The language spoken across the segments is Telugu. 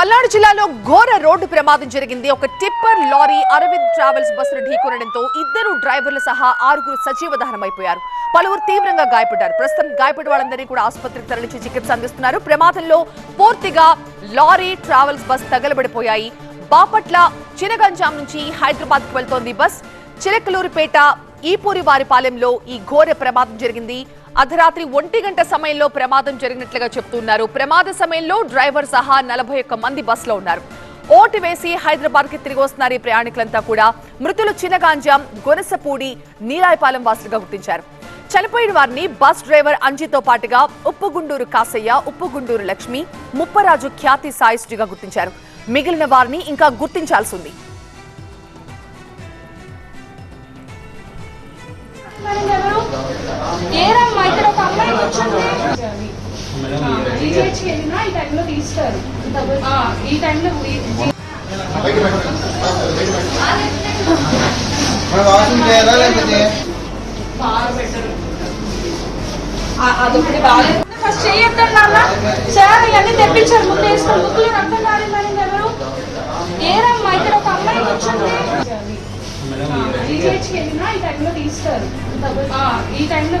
పల్నాడు జిల్లాలో ఘోర రోడ్డు ప్రమాదం జరిగింది. ఒక టిప్పర్ లారీ అరవింద్ ట్రావెల్స్ బస్సును ఢీకొనడంతో ఇద్దరు డ్రైవర్లు సహా ఆరుగురు సజీవ దహనమైపోయారు. పలువురు తీవ్రంగా గాయపడ్డారు. ప్రస్తుతం గాయపడిన వాళ్ళందరినీ కూడా ఆసుపత్రికి తరలించి చికిత్స అందిస్తున్నారు. ప్రమాదంలో పూర్తిగా లారీ ట్రావెల్స్ బస్ తగలబడిపోయాయి. బాపట్ల చినగంజాం నుంచి హైదరాబాద్కు వెళ్తోంది బస్. చిలకలూరుపేట ఈపూరి వారిపాలెంలో ఈ ఘోర ప్రమాదం జరిగింది. అర్ధరాత్రి ఒంటి గంట సమయంలో ప్రమాదం జరిగినట్లుగా చెప్తున్నారు. ప్రమాద సమయంలో డ్రైవర్ సహా నలభై ఒక్క మంది బస్సులో ఉన్నారు. ఓటు వేసి హైదరాబాద్కి తిరిగి వస్తున్నారు ఈ ప్రయాణికులంతా కూడా. మృతులు చిన్నగాంజాం గొనసపూడి నీరాయపాలెం వాసులుగా గుర్తించారు. చనిపోయిన వారిని బస్ డ్రైవర్ అంజితో పాటుగా ఉప్పుగుండూరు కాసయ్య ఉప్పుగుండూరు లక్ష్మి ముప్పరాజు ఖ్యాతి సాయిశ్రీగా గుర్తించారు. మిగిలిన వారిని ఇంకా గుర్తించాల్సి ఉంది. ఏరమ్మా ఇక్కడ ఒక అమ్మాయి కూర్చుంది జీజేహెచ్కి వెళ్ళినా ఈ టైంలో తీస్తారు ఈ టైంలో ఈ- బాగా ఫస్ట్ చేయొద్దాం నాన్న సార్ ఇవన్నీ తెప్పించారు ముందు వేసుకొని ముక్కులో రక్తం కారిందని ఎవరు ఏరమ్మా ఇక్కడ ఒక అమ్మాయి కూర్చుంది ఈ టైంలో తీస్తారు ఈ టైంలో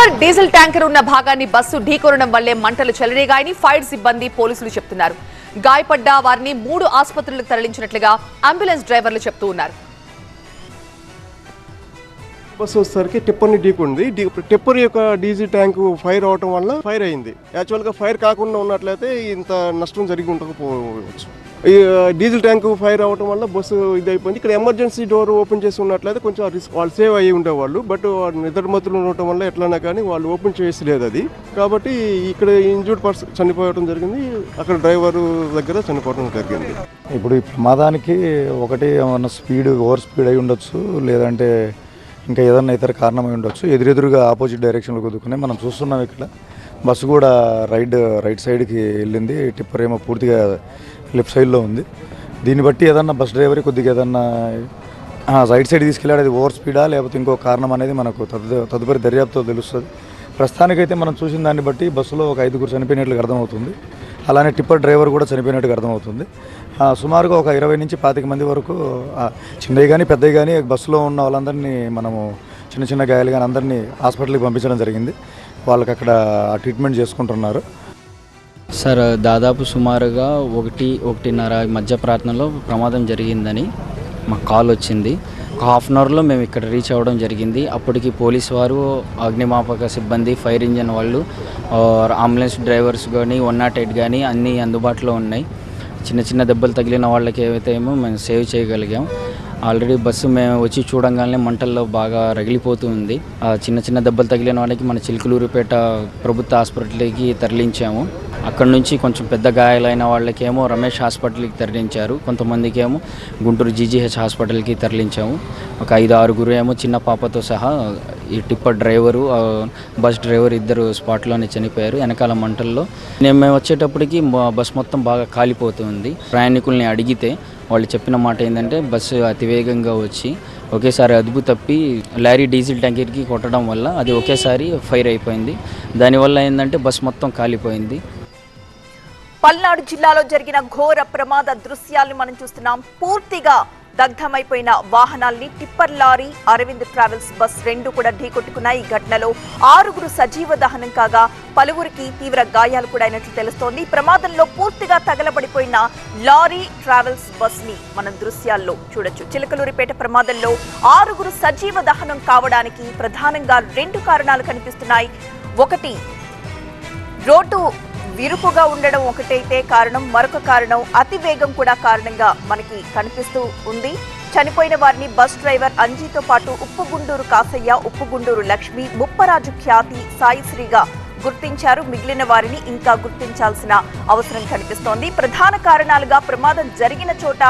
టిప్పర్ డీజిల్ ట్యాంకర్ ఉన్న భాగాన్ని బస్సు ఢీకొనడం వల్లే మంటలు చెలరేగాయని ఫైర్ సిబ్బంది పోలీసులు చెప్తున్నారు. గాయపడ్డ వారిని మూడు ఆసుపత్రులకు తరలించినట్లుగా అంబులెన్స్ డ్రైవర్లు చెప్తూ ఉన్నారు. బస్సు వచ్చేసరికి టిప్పర్ని ఢీకుంది. డీ- టిప్పర్ యొక్క డీజిల్ ట్యాంకు ఫైర్ అవటం వల్ల ఫైర్ అయింది. యాక్చువల్గా ఫైర్ కాకుండా ఉన్నట్లయితే ఇంత నష్టం జరిగి ఉండకపోవచ్చు. ఈ డీజిల్ ట్యాంకు ఫైర్ అవ్వటం వల్ల బస్సు ఇది అయిపోయింది ఇక్కడ ఎమర్జెన్సీ డోర్ ఓపెన్ చేసి ఉన్నట్లయితే కొంచెం రిస్క్ వాళ్ళు సేవ్ అయ్యి ఉండేవాళ్ళు. బట్ నిద్రమతులు ఉండటం వల్ల ఎట్లన్నా కానీ వాళ్ళు ఓపెన్ చేయలేదు అది. కాబట్టి ఇక్కడ ఇంజూర్డ్ పర్సన్ చనిపోవడం జరిగింది. అక్కడ డ్రైవర్ దగ్గర చనిపోవడం జరిగింది. ఇప్పుడు ఈ ప్రమాదానికి ఒకటి ఏమన్నా స్పీడ్ ఓవర్ స్పీడ్ అయి ఉండొచ్చు లేదంటే ఇంకా ఏదన్నా ఇతర కారణమై ఉండొచ్చు. ఎదురెదురుగా ఆపోజిట్ డైరెక్షన్లో కుదుకుని మనం చూస్తున్నాం ఇక్కడ. బస్సు కూడా రైడ్ రైట్ సైడ్కి వెళ్ళింది. టిప్పర్ ఏమో పూర్తిగా లెఫ్ట్ సైడ్లో ఉంది. దీన్ని బట్టి ఏదన్నా బస్ డ్రైవర్ కొద్దిగా ఏదన్నా రైట్ సైడ్ తీసుకెళ్ళాడు అది ఓవర్ స్పీడా లేకపోతే ఇంకో కారణం అనేది మనకు తదు తదుపరి దర్యాప్తుతో తెలుస్తుంది. ప్రస్తుతానికైతే మనం చూసిన దాన్ని బట్టి బస్సులో ఒక ఐదుగురు చనిపోయినట్లుగా అర్థమవుతుంది. అలానే టిప్పర్ డ్రైవర్ కూడా చనిపోయినట్టుగా అర్థమవుతుంది. సుమారుగా ఒక ఇరవై నుంచి పాతిక మంది వరకు చిన్నవి కానీ పెద్దవి కానీ బస్సులో ఉన్న వాళ్ళందరినీ మనము చిన్న చిన్న గాయాలు కానీ అందరినీ హాస్పిటల్కి పంపించడం జరిగింది. వాళ్ళకి అక్కడ ట్రీట్మెంట్ చేసుకుంటున్నారు. సార్ దాదాపు సుమారుగా ఒకటి ఒకటిన్నర మధ్య ప్రాంతంలో ప్రమాదం జరిగిందని మాకు కాల్ వచ్చింది. ఒక హాఫ్ అన్ అవర్లో మేము ఇక్కడ రీచ్ అవ్వడం జరిగింది. అప్పటికి పోలీస్ వారు అగ్నిమాపక సిబ్బంది ఫైర్ ఇంజన్ వాళ్ళు అంబులెన్స్ డ్రైవర్స్ కానీ వన్ నాట్ ఎయిట్ కానీ అన్నీ అందుబాటులో ఉన్నాయి. చిన్న చిన్న దెబ్బలు తగిలిన వాళ్ళకి ఏవైతే ఏమో మేము సేవ్ చేయగలిగాం. ఆల్రెడీ బస్సు మేము వచ్చి చూడంగానే మంటల్లో బాగా రగిలిపోతూ ఉంది. ఆ చిన్న చిన్న దెబ్బలు తగిలిన వాళ్ళకి మన చిలుకలూరుపేట ప్రభుత్వ హాస్పిటల్కి తరలించాము. అక్కడి నుంచి కొంచెం పెద్ద గాయాలైన వాళ్ళకేమో రమేష్ హాస్పిటల్కి తరలించారు. కొంతమందికి ఏమో గుంటూరు జీజీహెచ్ హాస్పిటల్కి తరలించాము. ఒక ఐదు ఆరుగురు ఏమో చిన్న పాపతో సహా ఈ టిప్పర్ డ్రైవరు బస్ డ్రైవర్ ఇద్దరు స్పాట్లోనే చనిపోయారు. వెనకాల మంటల్లో నేను మేము వచ్చేటప్పటికి బస్ మొత్తం బాగా కాలిపోతుంది. ప్రయాణికుల్ని అడిగితే వాళ్ళు చెప్పిన మాట ఏంటంటే బస్సు అతివేగంగా వచ్చి ఒకేసారి అదుపు తప్పి లారీ డీజిల్ ట్యాంకర్కి కొట్టడం వల్ల అది ఒకేసారి ఫైర్ అయిపోయింది. దానివల్ల ఏంటంటే బస్ మొత్తం కాలిపోయింది. పల్నాడు జిల్లాలో జరిగిన ఘోర ప్రమాద దృశ్యాలను మనం చూస్తున్నాం. పూర్తిగా దగ్ధమైపోయిన వాహనాల్ని tipper lorry Aravind travels bus రెండు కూడా ఢీకొట్టుకున్నాయి. ఈ ఘటనలో ఆరుగురు సజీవ దహనం కాగా పలువురికి తీవ్ర గాయాలు కూడా అయినట్లు తెలుస్తోంది. ప్రమాదంలో పూర్తిగా తగలబడిపోయిన లారీ ట్రావెల్స్ బస్ని మనం దృశ్యాల్లో చూడొచ్చు. చిలకలూరిపేట ప్రమాదంలో ఆరుగురు సజీవ దహనం కావడానికి ప్రధానంగా రెండు కారణాలు కనిపిస్తున్నాయి. ఒకటి రోడ్డు విరుపుగా ఉండడం ఒకటైతే కారణం మరొక కారణం అతి వేగం కూడా కారణంగా మనకి కనిపిస్తూ ఉంది. చనిపోయిన వారిని బస్ డ్రైవర్ అంజీతో పాటు ఉప్పుగుండూరు కాసయ్య ఉప్పుగుండూరు లక్ష్మి ముప్పరాజు ఖ్యాతి సాయిశ్రీగా గుర్తించారు. మిగిలిన వారిని ఇంకా గుర్తించాల్సిన అవసరం కనిపిస్తోంది. ప్రధాన కారణాలుగా ప్రమాదం జరిగిన చోట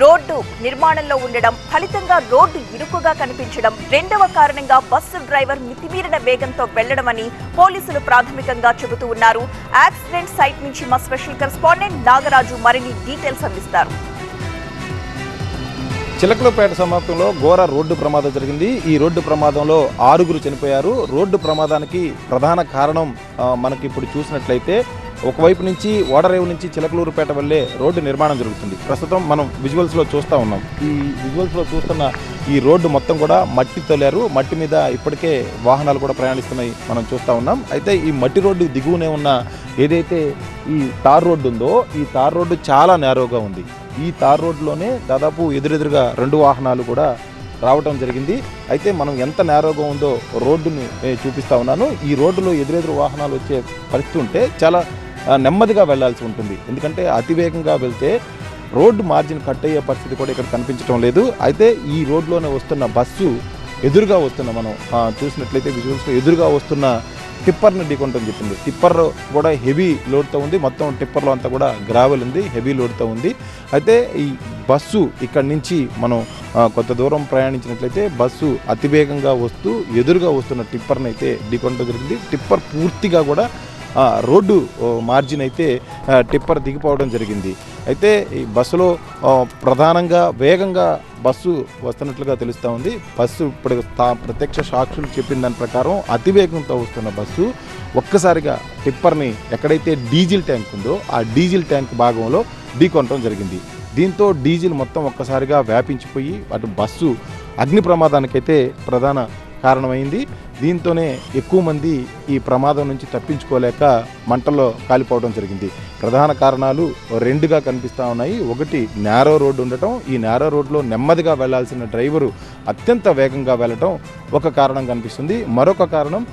రోడ్డు నిర్మాణంలో ఉండడం ఫలితంగా రోడ్డు ఇరుకుగా కనిపించడం రెండవ కారణంగా బస్సు డ్రైవర్ మితిమీరిన వేగంతో వెళ్ళడమని పోలీసులు ప్రాథమికంగా చెబుతూ ఉన్నారు. యాక్సిడెంట్ సైట్ నుంచి మా స్పెషల్ కరెస్పాండెంట్ నాగరాజు మరిన్ని డీటెయిల్స్ అందిస్తారు. చిలకలపేట సమీపంలో ఘోర రోడ్డు ప్రమాదం జరిగింది. ఈ రోడ్డు ప్రమాదంలో ఆరుగురు చనిపోయారు. రోడ్డు ప్రమాదానికి ప్రధాన కారణం మనకి ఇప్పుడు చూసినట్లయితే ఒకవైపు నుంచి ఓడరేవు నుంచి చిలకలూరుపేట వల్లే రోడ్డు నిర్మాణం జరుగుతుంది. ప్రస్తుతం మనం విజువల్స్లో చూస్తూ ఉన్నాం. ఈ విజువల్స్లో చూస్తున్న ఈ రోడ్డు మొత్తం కూడా మట్టి తొలారు. మట్టి మీద ఇప్పటికే వాహనాలు కూడా ప్రయాణిస్తున్నాయి మనం చూస్తూ ఉన్నాం. అయితే ఈ మట్టి రోడ్డు దిగువనే ఉన్న ఏదైతే ఈ తార్ రోడ్డు ఉందో ఈ తార్ రోడ్డు చాలా నేరోగా ఉంది. ఈ తార్ రోడ్లోనే దాదాపు ఎదురెదురుగా రెండు వాహనాలు కూడా రావటం జరిగింది. అయితే మనం ఎంత నేరోగా ఉందో రోడ్డుని చూపిస్తూ చూపిస్తా ఉన్నాను. ఈ రోడ్డులో ఎదురెదురు వాహనాలు వచ్చే పరిస్థితి ఉంటే చాలా నెమ్మదిగా వెళ్ళాల్సి ఉంటుంది. ఎందుకంటే అతివేగంగా వెళ్తే రోడ్డు మార్జిన్ కట్ అయ్యే పరిస్థితి కూడా ఇక్కడ కనిపించడం లేదు. అయితే ఈ రోడ్లోనే వస్తున్న బస్సు ఎదురుగా వస్తున్న మనం చూసినట్లయితే విజువల్స్లో ఎదురుగా వస్తున్న టిప్పర్ని ఢీకొంటని చెప్పింది టిప్పర్ కూడా హెవీ లోడ్తో ఉంది. మొత్తం టిప్పర్లో అంతా కూడా గ్రావెల్ ఉంది హెవీ లోడ్తో ఉంది. అయితే ఈ బస్సు ఇక్కడి నుంచి మనం కొంత దూరం ప్రయాణించినట్లయితే బస్సు అతివేగంగా వస్తూ ఎదురుగా వస్తున్న టిప్పర్ని అయితే ఢీకొనడం జరిగింది. టిప్పర్ పూర్తిగా కూడా రోడ్డు మార్జిన్ అయితే టిప్పర్ దిగిపోవడం జరిగింది. అయితే ఈ బస్సులో ప్రధానంగా వేగంగా బస్సు వస్తున్నట్లుగా తెలుస్తూ ఉంది. బస్సు ఇప్పుడు తా- ప్రత్యక్ష సాక్షులు చెప్పిన దాని ప్రకారం అతివేగంతో వస్తున్న బస్సు ఒక్కసారిగా టిప్పర్ని ఎక్కడైతే డీజిల్ ట్యాంక్ ఉందో ఆ డీజిల్ ట్యాంక్ భాగంలో ఢీకొనడం జరిగింది. దీంతో డీజిల్ మొత్తం ఒక్కసారిగా వ్యాపించిపోయి అటు బస్సు అగ్ని ప్రమాదానికైతే ప్రధాన కారణమైంది. దీంతోనే ఎక్కువ మంది ఈ ప్రమాదం నుంచి తప్పించుకోలేక మంటల్లో కాలిపోవడం జరిగింది. ప్రధాన కారణాలు రెండుగా కనిపిస్తూ ఉన్నాయి. ఒకటి నేరో రోడ్డు ఉండటం. ఈ నేరో రోడ్లో నెమ్మదిగా వెళ్ళాల్సిన డ్రైవరు అత్యంత వేగంగా వెళ్ళటం ఒక కారణం కనిపిస్తుంది. మరొక కారణం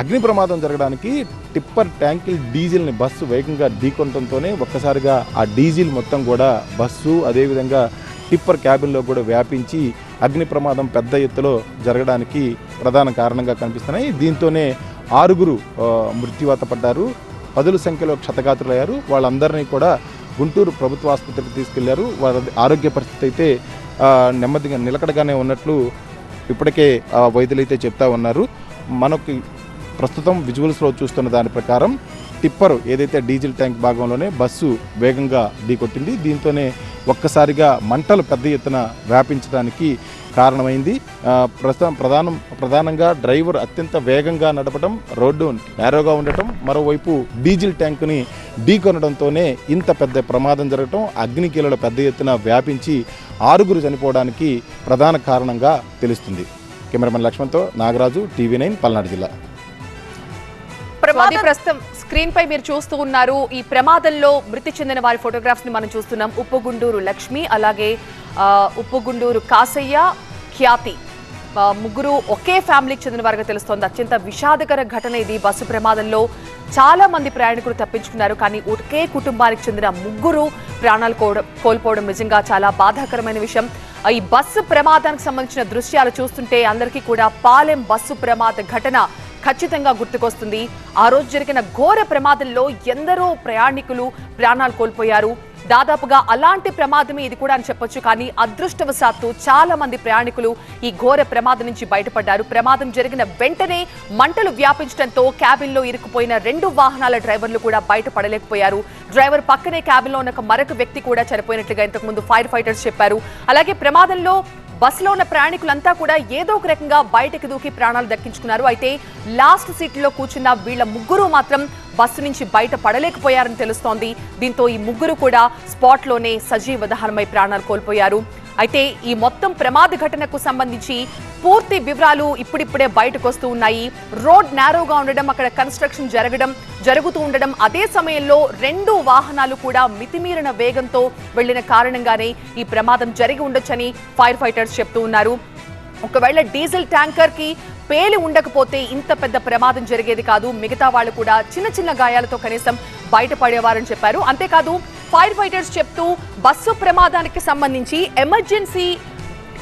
అగ్ని ప్రమాదం జరగడానికి టిప్పర్ ట్యాంకిల్ డీజిల్ని బస్సు వేగంగా ఢీకొనడంతోనే ఒక్కసారిగా ఆ డీజిల్ మొత్తం కూడా బస్సు అదేవిధంగా టిప్పర్ క్యాబిన్లో కూడా వ్యాపించి అగ్ని ప్రమాదం పెద్ద ఎత్తులో జరగడానికి ప్రధాన కారణంగా కనిపిస్తున్నాయి. దీంతోనే ఆరుగురు మృత్యువాత పడ్డారు. పదుల సంఖ్యలో క్షతగాత్రులయ్యారు. వాళ్ళందరినీ కూడా గుంటూరు ప్రభుత్వ ఆసుపత్రికి తీసుకెళ్ళారు. వాళ్ళ ఆరోగ్య పరిస్థితి అయితే నెమ్మదిగా నిలకడగానే ఉన్నట్లు ఇప్పటికే వైద్యులైతే చెప్తా ఉన్నారు. మనకి ప్రస్తుతం విజువల్స్లో చూస్తున్న దాని ప్రకారం టిప్పర్ ఏదైతే డీజిల్ ట్యాంక్ భాగంలోనే బస్సు వేగంగా ఢీకొట్టింది. దీంతోనే ఒక్కసారిగా మంటలు పెద్ద ఎత్తున వ్యాపించడానికి కారణమైంది. ప్రస్తుతం ప్రధానం ప్రధానంగా డ్రైవర్ అత్యంత వేగంగా నడపడం రోడ్డు నేరోగా ఉండటం మరోవైపు డీజిల్ ట్యాంకుని ఢీకొనడంతోనే ఇంత పెద్ద ప్రమాదం జరగటం అగ్నికీలలో పెద్ద ఎత్తున వ్యాపించి ఆరుగురు చనిపోవడానికి ప్రధాన కారణంగా తెలుస్తుంది. కెమెరామెన్ లక్ష్మణ్తో నాగరాజు టీవీ నైన్ పల్నాడు జిల్లా. ప్రమాదం ప్రస్తుతం స్క్రీన్ పై మీరు చూస్తూ ఉన్నారు. ఈ ప్రమాదంలో మృతి చెందిన వారి ఫోటోగ్రాఫ్స్ని మనం చూస్తున్నాం. ఉప్పుగుండూరు లక్ష్మి అలాగే ఉప్పుగుండూరు కాసయ్య ఖ్యాతి. ముగ్గురు ఒకే ఫ్యామిలీకి చెందిన వారుగా తెలుస్తోంది. అత్యంత విషాదకర ఘటన ఇది. బస్సు ప్రమాదంలో చాలా మంది ప్రయాణికులు తప్పించుకున్నారు. కానీ ఒకే కుటుంబానికి చెందిన ముగ్గురు ప్రాణాలు కోల్పోవడం నిజంగా చాలా బాధాకరమైన విషయం. ఈ బస్సు ప్రమాదానికి సంబంధించిన దృశ్యాలు చూస్తుంటే అందరికీ కూడా పాలెం బస్సు ప్రమాద ఘటన ఖచ్చితంగా గుర్తుకొస్తుంది. ఆ రోజు జరిగిన ఘోర ప్రమాదంలో ఎందరో ప్రయాణికులు ప్రాణాలు కోల్పోయారు. దాదాపుగా అలాంటి ప్రమాదమే ఇది కూడా అని చెప్పొచ్చు కానీ అదృష్టవశాత్తు చాలా మంది ప్రయాణికులు ఈ ఘోర ప్రమాదం నుంచి బయటపడ్డారు. ప్రమాదం జరిగిన వెంటనే మంటలు వ్యాపించడంతో క్యాబిన్లో ఇరుక్కుపోయిన రెండు వాహనాల డ్రైవర్లు కూడా బయటపడలేకపోయారు. డ్రైవర్ పక్కనే క్యాబిన్లో ఉన్న మరొక వ్యక్తి కూడా చనిపోయినట్లుగా ఇంతకుముందు ఫైర్ ఫైటర్స్ చెప్పారు. అలాగే ప్రమాదంలో బస్సులో ఉన్న ప్రయాణికులంతా కూడా ఏదో ఒక రకంగా బయటకు దూకి ప్రాణాలు దక్కించుకున్నారు. అయితే లాస్ట్ సీట్లో కూర్చున్న వీళ్ళ ముగ్గురు మాత్రం బస్సు నుంచి బయట పడలేకపోయారని తెలుస్తోంది. దీంతో ఈ ముగ్గురు కూడా స్పాట్లోనే సజీవ దహనమై ప్రాణాలు కోల్పోయారు. అయితే ఈ మొత్తం ప్రమాద ఘటనకు సంబంధించి పూర్తి వివరాలు ఇప్పుడిప్పుడే బయటకు వస్తూ ఉన్నాయి. రోడ్ నేరోగా ఉండడం అక్కడ కన్స్ట్రక్షన్ జరగడం జరుగుతూ ఉండడం అదే సమయంలో రెండు వాహనాలు కూడా మితిమీరిన వేగంతో వెళ్ళిన కారణంగానే ఈ ప్రమాదం జరిగి ఉండొచ్చని ఫైర్ ఫైటర్స్ చెప్తూ ఉన్నారు. ఒకవేళ డీజిల్ ట్యాంకర్కి పేలి ఉండకపోతే ఇంత పెద్ద ప్రమాదం జరిగేది కాదు. మిగతా వాళ్ళు కూడా చిన్న చిన్న గాయాలతో కనీసం బయటపడేవారని చెప్పారు. అంతేకాదు ఫైర్ ఫైటర్స్ చెప్తూ బస్సు ప్రమాదానికి సంబంధించి ఎమర్జెన్సీ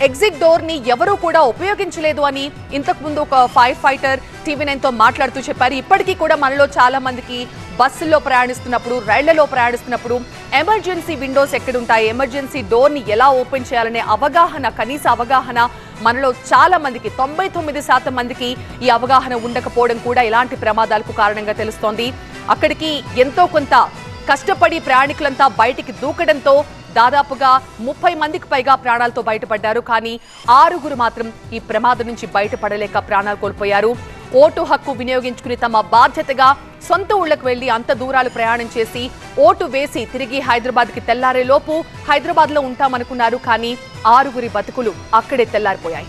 ఎగ్జిట్ డోర్ని ఎవరూ కూడా ఉపయోగించలేదు అని ఇంతకు ముందు ఒక ఫైర్ ఫైటర్ టీవీ నైన్తో మాట్లాడుతూ చెప్పారు. ఇప్పటికీ కూడా మనలో చాలా మందికి బస్సుల్లో ప్రయాణిస్తున్నప్పుడు రైళ్ళలో ప్రయాణిస్తున్నప్పుడు ఎమర్జెన్సీ విండోస్ ఎక్కడుంటాయి? ఎమర్జెన్సీ డోర్ని ఎలా ఓపెన్ చేయాలనే అవగాహన కనీస అవగాహన మనలో చాలా మందికి తొంభై తొమ్మిది శాతం మందికి ఈ అవగాహన ఉండకపోవడం కూడా ఇలాంటి ప్రమాదాలకు కారణంగా తెలుస్తోంది. అక్కడికి ఎంతో కొంత కష్టపడి ప్రయాణికులంతా బయటికి దూకడంతో దాదాపుగా ముప్పై మందికి పైగా ప్రాణాలతో బయటపడ్డారు. కానీ ఆరుగురు మాత్రం ఈ ప్రమాదం నుంచి బయటపడలేక ప్రాణాలు కోల్పోయారు. ఓటు హక్కు వినియోగించుకుని తమ బాధ్యతగా సొంత ఊళ్ళకు వెళ్ళి అంత దూరాలు ప్రయాణం చేసి ఓటు వేసి తిరిగి హైదరాబాద్కి తెల్లారేలోపు హైదరాబాద్ హైదరాబాద్లో ఉంటామనుకున్నారు. కానీ ఆరుగురి బతుకులు అక్కడే తెల్లారిపోయాయి.